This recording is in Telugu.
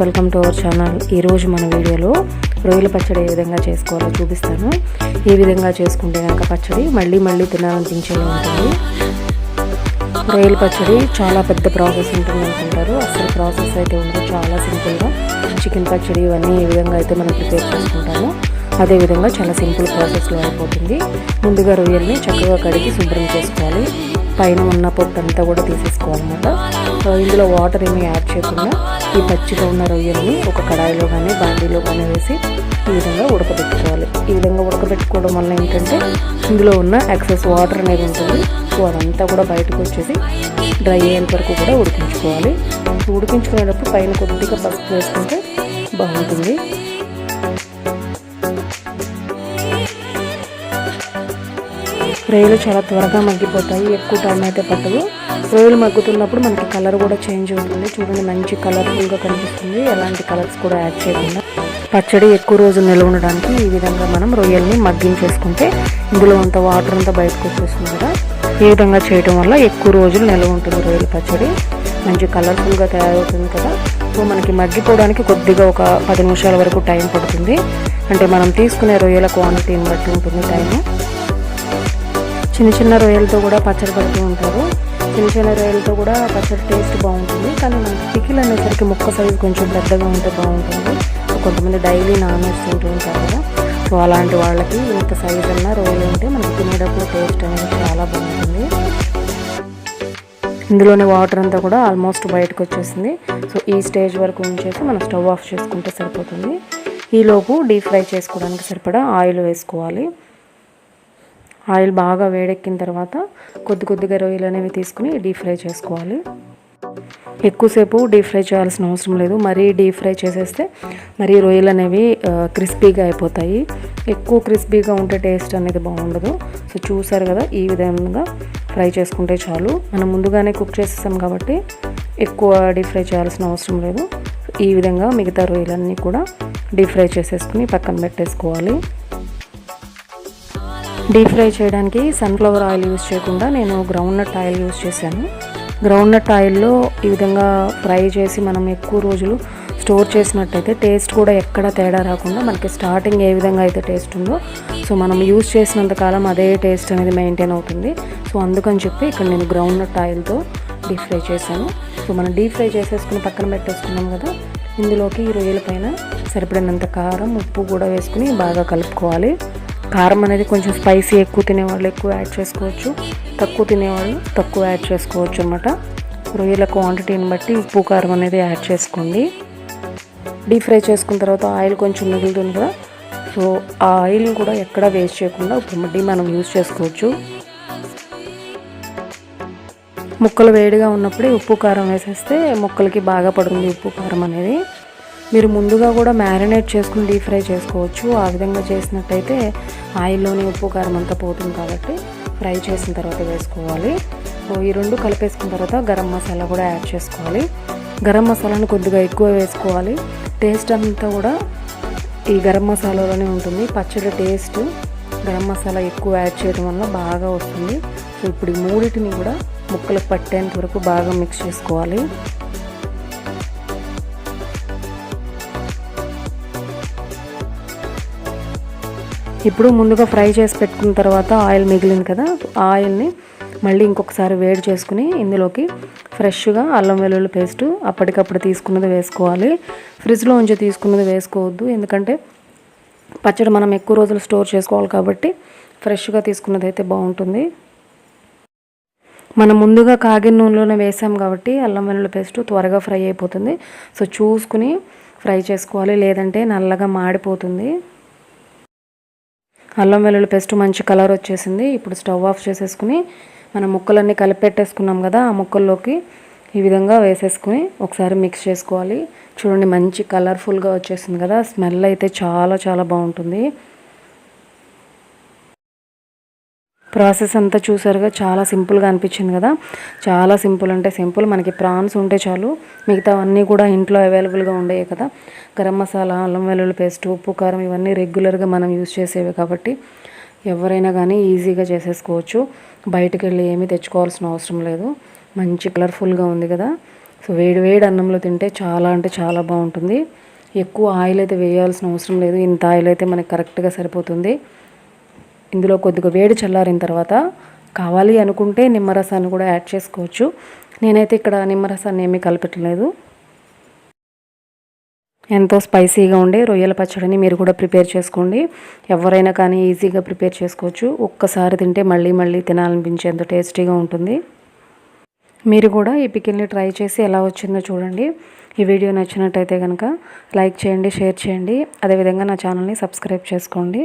Welcome to our channel. ఈరోజు మన వీడియోలో రొయ్యల పచ్చడి ఏ విధంగా చేసుకోవాలో చూపిస్తాను. ఈ విధంగా చేసుకుంటే కనుక పచ్చడి మళ్ళీ మళ్ళీ తినాలనిపించేలా ఉంటుంది. రొయ్యల పచ్చడి చాలా పెద్ద ప్రాసెస్ ఉంటుంది అనుకుంటారు. అసలు ప్రాసెస్ అయితే ఉండదు. చాలా సింపుల్గా చికెన్ పచ్చడి ఇవన్నీ ఏ విధంగా అయితే మనం ప్రిపేర్ చేసుకుంటాము అదేవిధంగా చాలా సింపుల్ ప్రాసెస్లో అయిపోతుంది. ముందుగా రొయ్యల్ని చక్కగా కడిగి శుభ్రం చేసుకోవాలి. పైన ఉన్న పొట్టు అంతా కూడా తీసేసుకోవాలన్నమాట. సో ఇందులో వాటర్ ఏమి యాడ్ చేయకుండా ఈ పచ్చిగా ఉన్న రొయ్యల్ని ఒక కడాయిలో కానీ బాండీలో కానీ వేసి ఈ విధంగా ఉడకబెట్టుకోవాలి. ఈ విధంగా ఉడకబెట్టుకోవడం వల్ల ఏంటంటే ఇందులో ఉన్న ఎక్సెస్ వాటర్ అనేది ఉంటుంది. సో అదంతా కూడా బయటకు వచ్చేసి డ్రై అయ్యేంత వరకు కూడా ఉడికించుకోవాలి. ఉడికించుకునేటప్పుడు పైన కొద్దిగా పసుపు వేసుకుంటే బాగుంటుంది. రొయ్యలు చాలా త్వరగా మగ్గిపోతాయి ఎక్కువ టైం అయితే పట్టదు. రొయ్యలు మగ్గుతున్నప్పుడు మనకి కలర్ కూడా చేంజ్ అవుతుంది. చూడండి మంచి కలర్ఫుల్గా కనిపిస్తుంది. ఎలాంటి కలర్స్ కూడా యాడ్ చేయకుండా. పచ్చడి ఎక్కువ రోజులు నిల్వ ఉండడానికి ఈ విధంగా మనం రొయ్యల్ని మగ్గించేసుకుంటే ఇందులో అంత వాటర్ అంతా బయటకు వచ్చేస్తుంది కదా. ఈ విధంగా చేయడం వల్ల ఎక్కువ రోజులు నిల్వ ఉంటుంది రొయ్యల పచ్చడి. మంచి కలర్ఫుల్గా తయారవుతుంది కదా. సో మనకి మగ్గిపోవడానికి కొద్దిగా ఒక పది నిమిషాల వరకు టైం పడుతుంది. అంటే మనం తీసుకునే రొయ్యల క్వాంటిటీని బట్టి ఉంటుంది టైము చిన్న చిన్న రొయ్యలతో కూడా పచ్చడి పడుతూ ఉంటారు. చిన్న చిన్న రొయ్యలతో కూడా పచ్చడి టేస్ట్ బాగుంటుంది. కానీ మనకి పికిల్ అనేసరికి ముక్క సైజు కొంచెం పెద్దగా ఉంటే బాగుంటుంది. కొంతమంది డైలీ నాన్ వెజ్ తింటూ ఉంటారు కదా. సో అలాంటి వాళ్ళకి ఇంత సైజు ఉన్న రొయ్యలు ఉంటే మనకి తినేటప్పుడు టేస్ట్ అనేది చాలా బాగుంటుంది. ఇందులోనే వాటర్ అంతా కూడా ఆల్మోస్ట్ బయటకు వచ్చేసింది. సో ఈ స్టేజ్ వరకు ఉంచేసి మనం స్టవ్ ఆఫ్ చేసుకుంటే సరిపోతుంది. ఈలోపు డీప్ ఫ్రై చేసుకోవడానికి సరిపడా ఆయిల్ వేసుకోవాలి. ఆయిల్ బాగా వేడెక్కిన తర్వాత కొద్ది కొద్దిగా రొయ్యలు అనేవి తీసుకుని డీప్ ఫ్రై చేసుకోవాలి. ఎక్కువసేపు డీప్ ఫ్రై చేయాల్సిన అవసరం లేదు. మరీ డీప్ ఫ్రై చేసేస్తే మరీ రొయ్యలు అనేవి క్రిస్పీగా అయిపోతాయి. ఎక్కువ క్రిస్పీగా ఉంటే టేస్ట్ అనేది బాగుండదు. సో చూసారు కదా ఈ విధంగా ఫ్రై చేసుకుంటే చాలు. మనం ముందుగానే కుక్ చేసేసాం కాబట్టి ఎక్కువ డీప్ ఫ్రై చేయాల్సిన అవసరం లేదు. ఈ విధంగా మిగతా రొయ్యలన్నీ కూడా డీప్ ఫ్రై చేసేసుకుని పక్కన పెట్టేసుకోవాలి. డీప్ ఫ్రై చేయడానికి సన్ఫ్లవర్ ఆయిల్ యూస్ చేయకుండా నేను గ్రౌండ్ నట్ ఆయిల్ యూస్ చేశాను. గ్రౌండ్ నట్ ఆయిల్లో ఈ విధంగా ఫ్రై చేసి మనం ఎక్కువ రోజులు స్టోర్ చేసినట్టయితే టేస్ట్ కూడా ఎక్కడ తేడా రాకుండా మనకి స్టార్టింగ్ ఏ విధంగా అయితే టేస్ట్ ఉందో సో మనం యూస్ చేసినంత కాలం అదే టేస్ట్ అనేది మెయింటైన్ అవుతుంది. సో అందుకని చెప్పి ఇక్కడ నేను గ్రౌండ్ నట్ ఆయిల్తో డీప్ ఫ్రై చేశాను. సో మనం డీప్ ఫ్రై చేసేసుకుని పక్కన పెట్టేసుకున్నాం కదా ఇందులోకి ఈ రొయ్యల పైన సరిపడినంత కారం ఉప్పు కూడా వేసుకుని బాగా కలుపుకోవాలి. కారం అనేది కొంచెం స్పైసీ ఎక్కువ తినేవాళ్ళు ఎక్కువ యాడ్ చేసుకోవచ్చు. తక్కువ తినేవాళ్ళు తక్కువ యాడ్ చేసుకోవచ్చు అనమాట రొయ్యల క్వాంటిటీని బట్టి ఉప్పు కారం అనేది యాడ్ చేసుకోండి. డీప్ ఫ్రై చేసుకున్న తర్వాత ఆయిల్ కొంచెం మిగులుతుంది కదా. సో ఆ ఆయిల్ని కూడా ఎక్కడా వేస్ట్ చేయకుండా ఇప్పుడు మళ్ళీ మనం యూజ్ చేసుకోవచ్చు. ముక్కలు వేడిగా ఉన్నప్పుడే ఉప్పు కారం వేసేస్తే ముక్కలకి బాగా పడుతుంది ఉప్పు కారం అనేది. మీరు ముందుగా కూడా మ్యారినేట్ చేసుకుని డీప్ ఫ్రై చేసుకోవచ్చు. ఆ విధంగా చేసినట్టయితే ఆయిల్లోని ఉప్పు కారం అంతా పోతుంది కాబట్టి ఫ్రై చేసిన తర్వాత వేసుకోవాలి. సో ఈ రెండు కలిపేసుకున్న తర్వాత గరం మసాలా కూడా యాడ్ చేసుకోవాలి. గరం మసాలాను కొద్దిగా ఎక్కువ వేసుకోవాలి. టేస్ట్ అంతా కూడా ఈ గరం మసాలాలోనే ఉంటుంది. పచ్చడి టేస్ట్ గరం మసాలా ఎక్కువ యాడ్ చేయడం వల్ల బాగా వస్తుంది. సో ఇప్పుడు ఈ మూడింటిని కూడా ముక్కలకు పట్టేంత వరకు బాగా మిక్స్ చేసుకోవాలి. ఇప్పుడు ముందుగా ఫ్రై చేసి పెట్టుకున్న తర్వాత ఆయిల్ మిగిలింది కదా ఆయిల్ని మళ్ళీ ఇంకొకసారి వేడి చేసుకుని ఇందులోకి ఫ్రెష్గా అల్లం వెల్లుల్లి పేస్ట్ అప్పటికప్పుడు తీసుకున్నది వేసుకోవాలి. ఫ్రిడ్జ్లో ఉంచి తీసుకున్నది వేసుకోవద్దు ఎందుకంటే పచ్చడి మనం ఎక్కువ రోజులు స్టోర్ చేసుకోవాలి కాబట్టి ఫ్రెష్గా తీసుకున్నది అయితే బాగుంటుంది. మనం ముందుగా కాగిన నూనెలోనే వేసాం కాబట్టి అల్లం వెల్లుల్లి పేస్ట్ త్వరగా ఫ్రై అయిపోతుంది. సో చూసుకుని ఫ్రై చేసుకోవాలి లేదంటే నల్లగా మాడిపోతుంది. అల్లం వెల్లుల్లి పేస్ట్ మంచి కలర్ వచ్చేసింది. ఇప్పుడు స్టవ్ ఆఫ్ చేసేసుకుని మనం ముక్కలన్నీ కలిపెట్టేసుకున్నాం కదా ఆ ముక్కల్లోకి ఈ విధంగా వేసేసుకుని ఒకసారి మిక్స్ చేసుకోవాలి. చూడండి మంచి కలర్ఫుల్గా వచ్చేసింది కదా స్మెల్ అయితే చాలా చాలా బాగుంటుంది. ప్రాసెస్ అంతా చూసారుగా చాలా సింపుల్గా అనిపించింది కదా. చాలా సింపుల్ అంటే సింపుల్. మనకి ప్రాన్స్ ఉంటే చాలు మిగతా అన్నీ కూడా ఇంట్లో అవైలబుల్గా ఉండేవి కదా. గరం మసాలా అల్లం వెల్లుల్లి పేస్ట్ ఉప్పు కారం ఇవన్నీ రెగ్యులర్గా మనం యూజ్ చేసేవి కాబట్టి ఎవరైనా కానీ ఈజీగా చేసేసుకోవచ్చు. బయటకు వెళ్ళి ఏమీ తెచ్చుకోవాల్సిన అవసరం లేదు. మంచి కలర్ఫుల్గా ఉంది కదా. సో వేడి వేడి అన్నంలో తింటే చాలా అంటే చాలా బాగుంటుంది. ఎక్కువ ఆయిల్ అయితే వేయాల్సిన అవసరం లేదు. ఇంత ఆయిల్ అయితే మనకి కరెక్ట్గా సరిపోతుంది. ఇందులో కొద్దిగా వేడి చల్లారిన తర్వాత కావాలి అనుకుంటే నిమ్మరసాన్ని కూడా యాడ్ చేసుకోవచ్చు. నేనైతే ఇక్కడ నిమ్మరసాన్ని ఏమీ కలపట్లేదు ఎంతో స్పైసీగా ఉండే రొయ్యల పచ్చడిని మీరు కూడా ప్రిపేర్ చేసుకోండి. ఎవరైనా కానీ ఈజీగా ప్రిపేర్ చేసుకోవచ్చు. ఒక్కసారి తింటే మళ్ళీ మళ్ళీ తినాలనిపించేంత టేస్టీగా ఉంటుంది. మీరు కూడా ఈ పికిల్ని ట్రై చేసి ఎలా వచ్చిందో చూడండి. ఈ వీడియో నచ్చినట్టయితే కనుక లైక్ చేయండి షేర్ చేయండి. అదేవిధంగా నా ఛానల్ని సబ్స్క్రైబ్ చేసుకోండి.